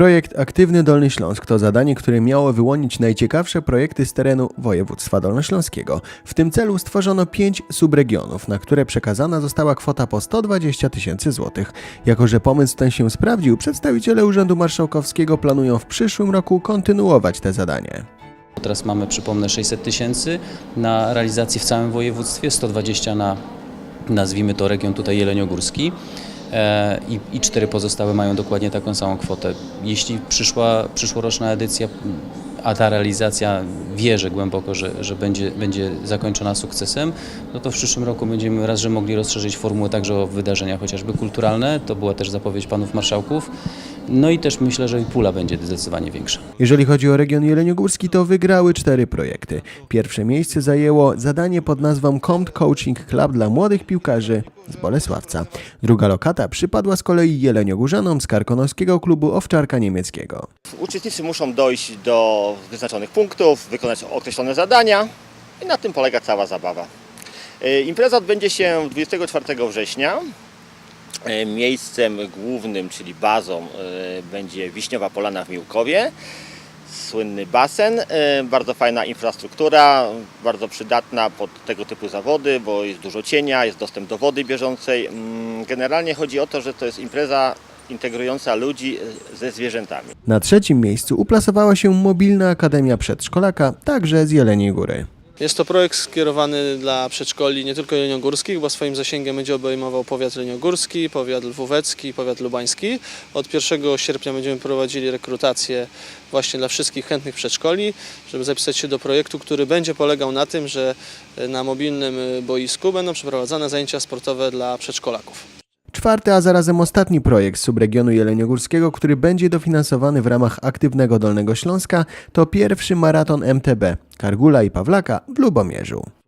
Projekt Aktywny Dolny Śląsk to zadanie, które miało wyłonić najciekawsze projekty z terenu województwa dolnośląskiego. W tym celu stworzono pięć subregionów, na które przekazana została kwota po 120 tysięcy złotych. Jako, że pomysł ten się sprawdził, przedstawiciele Urzędu Marszałkowskiego planują w przyszłym roku kontynuować te zadanie. Teraz mamy, przypomnę, 600 tysięcy na realizację w całym województwie, 120 na, nazwijmy to, region tutaj jeleniogórski. E, I, I cztery pozostałe mają dokładnie taką samą kwotę. Jeśli przyszła, przyszłoroczna edycja, a ta realizacja wierzę głęboko, że, że będzie, będzie zakończona sukcesem, no to w przyszłym roku będziemy raz, że mogli rozszerzyć formułę także o wydarzenia chociażby kulturalne. To była też zapowiedź panów marszałków. No i też myślę, że i pula będzie zdecydowanie większa. Jeżeli chodzi o region jeleniogórski, to wygrały cztery projekty. Pierwsze miejsce zajęło zadanie pod nazwą Compt Coaching Club dla młodych piłkarzy z Bolesławca. Druga lokata przypadła z kolei jeleniogórzanom z Karkonoskiego Klubu Owczarka Niemieckiego. Uczestnicy muszą dojść do wyznaczonych punktów, wykonać określone zadania i na tym polega cała zabawa. E, Impreza odbędzie się 24 września. E, Miejscem głównym, czyli bazą, e, będzie Wiśniowa Polana w Miłkowie. Słynny basen, e, bardzo fajna infrastruktura, bardzo przydatna pod tego typu zawody, bo jest dużo cienia, jest dostęp do wody bieżącej. Mm, Generalnie chodzi o to, że to jest impreza integrująca ludzi ze zwierzętami. Na trzecim miejscu uplasowała się mobilna akademia przedszkolaka, także z Jeleniej Góry. Jest to projekt skierowany dla przedszkoli nie tylko jeleniogórskich, bo swoim zasięgiem będzie obejmował powiat jeleniogórski, powiat lwówecki, powiat lubański. Od 1 sierpnia będziemy prowadzili rekrutację właśnie dla wszystkich chętnych przedszkoli, żeby zapisać się do projektu, który będzie polegał na tym, że na mobilnym boisku będą przeprowadzane zajęcia sportowe dla przedszkolaków. Czwarty, a zarazem ostatni projekt z subregionu jeleniogórskiego, który będzie dofinansowany w ramach Aktywnego Dolnego Śląska, to pierwszy maraton MTB Kargula i Pawlaka w Lubomierzu.